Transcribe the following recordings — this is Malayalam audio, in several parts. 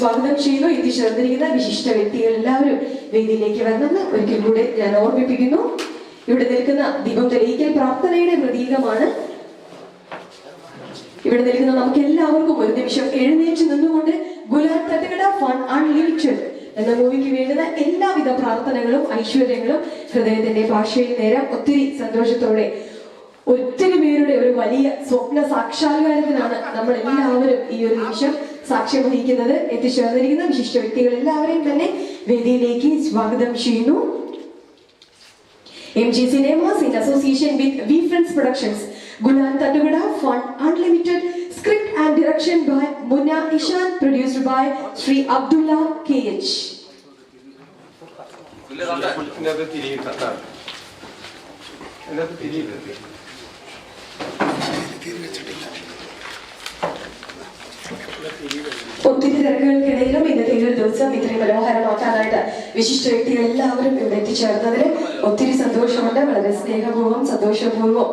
സ്വാഗതം ചെയ്യുന്നു. എത്തിച്ചേർന്നിരിക്കുന്ന വിശിഷ്ട വ്യക്തികൾ എല്ലാവരും വേദിയിലേക്ക് വന്നെന്ന് ഒരിക്കൽ കൂടെ ഞാൻ ഓർമ്മിപ്പിക്കുന്നു. ഇവിടെ നിൽക്കുന്ന ദീപം തെളിയിക്കൽ പ്രാർത്ഥനയുടെ പ്രതീകമാണ്. ഇവിടെ നിൽക്കുന്ന നമുക്ക് എല്ലാവർക്കും ഒരു നിമിഷം എഴുന്നേറ്റ് നിന്നുകൊണ്ട് ഗുലാൻ ഫൺ അൺലിമിറ്റഡ് എന്ന മൂവിക്ക് വേണ്ടുന്ന എല്ലാവിധ പ്രാർത്ഥനകളും ഐശ്വര്യങ്ങളും ഹൃദയത്തിന്റെ ഭാഷയിൽ നേരം ഒത്തിരി സന്തോഷത്തോടെ ഒത്തിരി പേരുടെ ഒരു വലിയ സ്വപ്ന സാക്ഷാത്കാരത്തിനാണ് നമ്മൾ എല്ലാവരും ഈ ഒരു നിമിഷം സാക്ഷ്യം വഹിക്കുന്നത് എത്തിച്ചേർന്നിരിക്കുന്ന വിശിഷ്ട വ്യക്തികൾ എല്ലാവരെയും തന്നെ വേദിയിലേക്ക് സ്വാഗതം ചെയ്യുന്നു. M G Cinemas in association with V Friends Productions ഗുണാൻ Thattukada fund unlimited script and direction by Munna Ishan produced by Shri Abdulla K H എന്നത് ഒത്തിരി തിരക്കുകൾക്കിടയിലും ഇന്നത്തെ ഒരു ദിവസം ഇത്രയും മനോഹരമാക്കാനായിട്ട് വിശിഷ്ട വ്യക്തികൾ എല്ലാവരും ഇവിടെ എത്തിച്ചേർന്നതിൽ ഒത്തിരി സന്തോഷമുണ്ട്. വളരെ സ്നേഹപൂർവം സന്തോഷപൂർവം.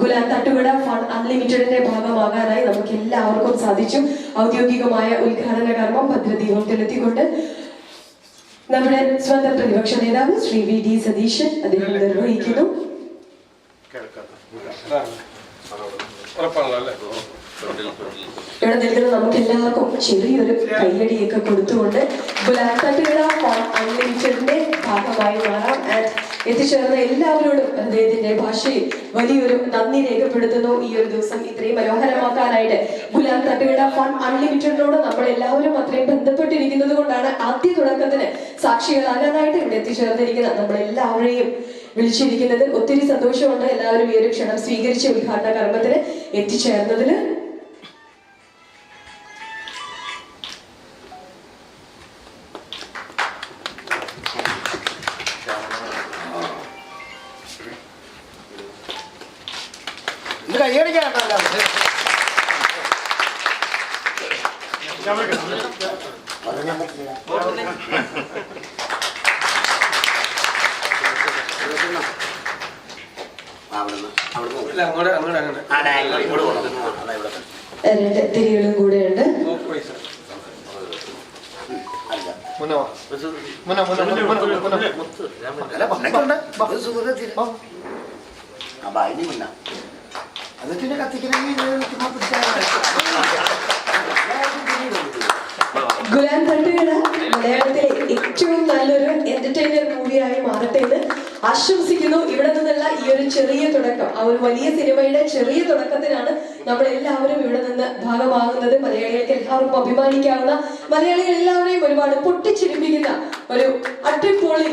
ഗുലാം തട്ടുകട ഫൺ അൺലിമിറ്റഡിന്റെ ഭാഗമാകാനായി നമുക്ക് എല്ലാവർക്കും സാധിച്ചു. ഔദ്യോഗികമായ ഉദ്ഘാടന കർമ്മം ഭദ്രദീപം തെളിത്തിക്കൊണ്ട് നമ്മുടെ സ്വന്തം പ്രതിപക്ഷ നേതാവ് ശ്രീ വി ഡി സതീശൻ അദ്ദേഹം നിർവഹിക്കുന്നു. ഇവിടെ നിൽക്കുന്ന നമുക്ക് എല്ലാവർക്കും ചെറിയൊരു കയ്യടിയൊക്കെ കൊടുത്തുകൊണ്ട് ഫോൺ അൺലിമിറ്റഡിന്റെ ഭാഗമായി മാറാം. ആൻഡ് എത്തിച്ചേർന്ന എല്ലാവരോടും അദ്ദേഹത്തിന്റെ ഭാഷയിൽ വലിയൊരു നന്ദി രേഖപ്പെടുത്തുന്നു. ഈ ഒരു ദിവസം ഇത്രയും മനോഹരമാക്കാനായിട്ട് ഗുലാം തട്ടുകട ഫൺ അൺലിമിറ്റഡിനോട് നമ്മൾ എല്ലാവരും അത്രയും ബന്ധപ്പെട്ടിരിക്കുന്നത് കൊണ്ടാണ് ആദ്യ തുടക്കത്തിന് സാക്ഷികളാകാനായിട്ട് ഇവിടെ എത്തിച്ചേർന്നിരിക്കുന്ന നമ്മൾ എല്ലാവരെയും വിളിച്ചിരിക്കുന്നത്. ഒത്തിരി സന്തോഷമുണ്ട്. എല്ലാവരും ഈ ഒരു ക്ഷണം സ്വീകരിച്ച് ഉദ്ഘാടന കർമ്മത്തിന് എത്തിച്ചേർന്നതിൽ അങ്ങനെ രണ്ട് തിരികളും കൂടെയുണ്ട്. മുന്നോ മുന്നോ മുന്നോ മുന്നോ മുന്നോ മുന്നോ മുന്നോ എന്നിട്ട് കത്തിക്കണമെങ്കിൽ ഗുലാൻ തട്ടുകട മലയാളത്തിലെ ഏറ്റവും നല്ലൊരു എന്റർടൈനർ മൂവിയായി മാറട്ടെ എന്ന് ആശംസിക്കുന്നു. ഇവിടെ നിന്നുള്ള ഈ ഒരു ചെറിയ തുടക്കം ആ ഒരു വലിയ സിനിമയുടെ ചെറിയ തുടക്കത്തിനാണ് നമ്മൾ എല്ലാവരും ഇവിടെ നിന്ന് ഭാഗമാകുന്നത്. മലയാളികൾക്ക് എല്ലാവർക്കും അഭിമാനിക്കാവുന്ന മലയാളികൾ എല്ലാവരെയും ഒരുപാട് പൊട്ടിച്ചിരിപ്പിക്കുന്ന ഒരു അടിപൊളി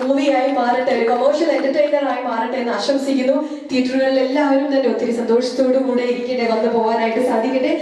മൂവിയായി മാറട്ടെ ഒരു കൊമേഴ്ഷ്യൽ എന്റർടൈനർ ആയി മാറട്ടെ എന്ന് ആശംസിക്കുന്നു. തിയേറ്ററുകളിൽ എല്ലാവരും തന്നെ ഒത്തിരി സന്തോഷത്തോടു കൂടെ ഇരിക്കട്ടെ വന്നു പോകാനായിട്ട് സാധിക്കട്ടെ.